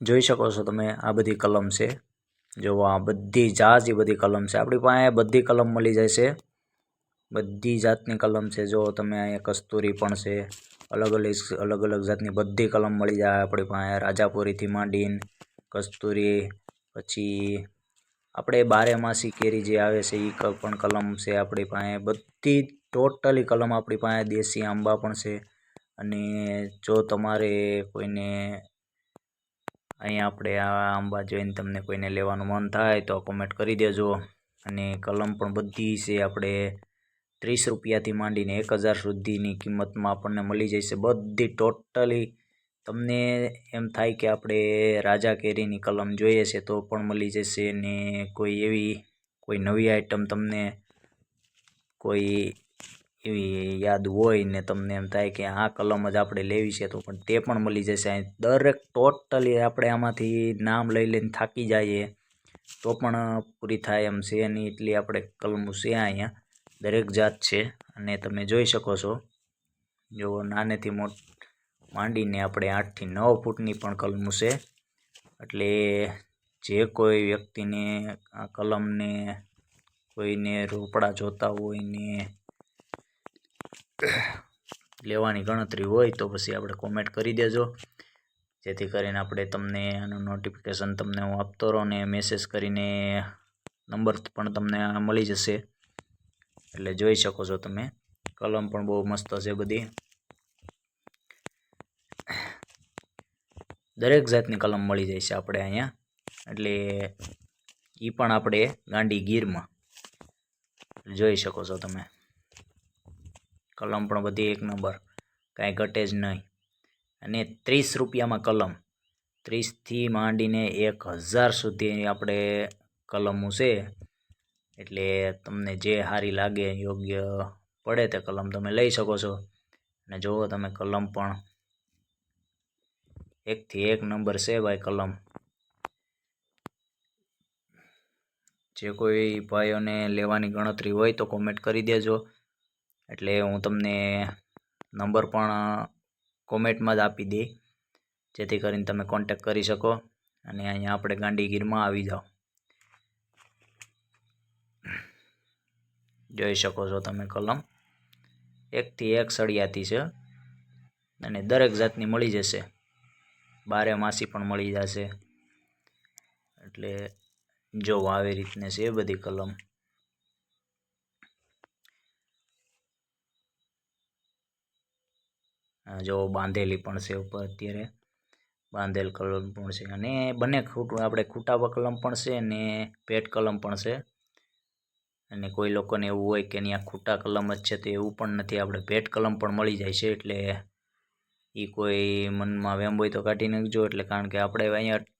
જોઈ શકો છો તમે આ બધી કલમ છે. જો આ બધી જાજી બધી કલમ છે. આપણી પાસે બધી કલમ મળી જાય છે બધી જાતની કલમ છે. જો તમે અહીંયા કસ્તુરી પણ છે. અલગ અલગ અલગ અલગ જાતની બધી કલમ મળી જાય આપણી પાસે. રાજાપુરીથી માંડીને કસ્તુરી, પછી આપણે બારેમાસી કેરી જે આવે છે એ પણ કલમ છે આપણી પાસે. બધી ટોટલી કલમ આપણી પાસે. દેશી આંબા પણ છે. અને જો તમારે કોઈને અહીંયા આપણે આ આંબા જોઈને તમને કોઈને લેવાનું મન થાય તો કોમેન્ટ કરી દેજો. અને કલમ પણ બધી છે આપણે ત્રીસ રૂપિયાથી માંડીને એક હજાર સુધીની કિંમતમાં આપણને મળી જશે બધી ટોટલી. તમને એમ થાય કે આપણે રાજા કેરીની કલમ જોઈએ છે તો પણ મળી જશે ને કોઈ એવી કોઈ નવી આઈટમ તમને કોઈ એવી યાદ હોય ને તમને એમ થાય કે આ કલમ જ આપણે લેવી છે તો પણ તે પણ મળી જશે. અહીં દરેક ટોટલી આપણે આમાંથી નામ લઈ લઈને થાકી જઈએ તો પણ પૂરી થાય એમ છે નહીં, એટલી આપણે કલમો છે અહીંયા, દરેક જાત છે. અને તમે જોઈ શકો છો, જો નાનેથી મોટ માંડીને આપણે આઠથી નવ ફૂટની પણ કલમો છે. એટલે જે કોઈ વ્યક્તિને આ કલમને કોઈને રોપડા જોતા હોય ને લેવાની ગણતરી હોય તો પછી આપણે કોમેન્ટ કરી દેજો. જેથી કરીને આપણે તમને આનું નોટિફિકેશન તમને હું આપતો રહું ને મેસેજ કરીને નંબર પણ તમને મળી જશે. એટલે જોઈ શકો છો તમે. કલમ પણ બહુ મસ્ત છે બધી. દરેક જાતની કલમ મળી જાય છે આપણે અહીંયા. એટલે એ પણ આપણે ગાંડી ગીરમાં. જોઈ શકો છો તમે. કલમ પણ બધી એક નંબર. કાંઈ ઘટે જ નહીં. અને ત્રીસ રૂપિયામાં કલમ. ત્રીસથી માંડીને એક હજાર સુધી આપણે કલમો છે એટલે તમને જે સારી લાગે, યોગ્ય પડે તે કલમ તમે લઈ શકો છો. અને જુઓ તમે કલમ પણ એકથી એક નંબર છે ભાઈ કલમ. જે કોઈ ભાઈઓને લેવાની ગણતરી હોય તો કોમેન્ટ કરી દેજો. એટલે હું તમને નંબર પણ કોમેન્ટમાં જ આપી દઈ જેથી કરીને તમે કોન્ટેક કરી શકો અને અહીંયા આપણે ગાંડીગીરમાં આવી જાઓ. જોઈ શકો છો તમે કલમ. એકથી એક સળિયાથી છે અને દરેક જાતની મળી જશે. બારે માસી પણ મળી જશે. એટલે જો આવી રીતને છે બધી કલમ. જો બાંધેલી પણ છે ઉપર અત્યારે. બાંધેલ કલમ પણ છે અને બંને ખૂટ, આપણે ખૂટાવા કલમ પણ છે અને પેટ કલમ પણ છે. અને કોઈ લોકોને એવું હોય કે અહીંયા ખૂટા કલમ જ છે તો એવું પણ નથી. આપણે પેટ કલમ પણ મળી જાય છે એટલે એ કોઈ મનમાં વેમ હોય તો કાઢી નાખજો. એટલે કારણ કે આપણે અહીંયા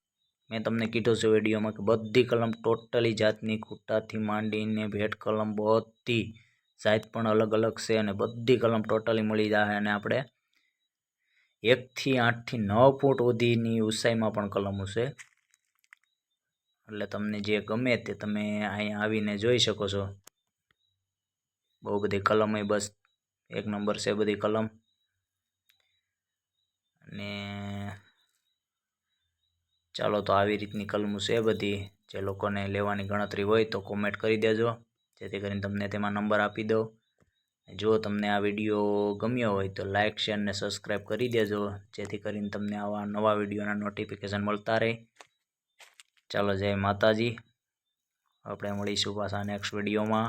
મેં તમને કીધું છે વિડીયોમાં કે બધી કલમ ટોટલી જાતની ખૂટાથી માંડીને ભેટ કલમ બધી સાઈઝ પણ અલગ અલગ છે અને બધી કલમ ટોટલી મળી જાય અને આપણે એકથી આઠથી નવ ફૂટ સુધીની ઊંચાઈમાં પણ કલમો છે એટલે તમને જે ગમે તે તમે અહીંયા આવીને જોઈ શકો છો. બહુ બધી કલમ બસ એક નંબર છે બધી કલમ. અને ચાલો તો આવી રીતની કલમો છે બધી. જે લોકોને લેવાની ગણતરી હોય તો કોમેન્ટ કરી દેજો. જેથી કરીને તમને તેમાં નંબર આપી દઉં. જો તમને આ વીડિયો ગમ્યો હોય તો લાઇક શેર અને સબસ્ક્રાઈબ કરી દેજો. જેથી કરીને તમને આવા નવા વિડીયોના નોટિફિકેશન મળતા રહે. ચાલો, જય માતાજી. આપણે મળીશું પાછા નેક્સ્ટ વિડીયોમાં.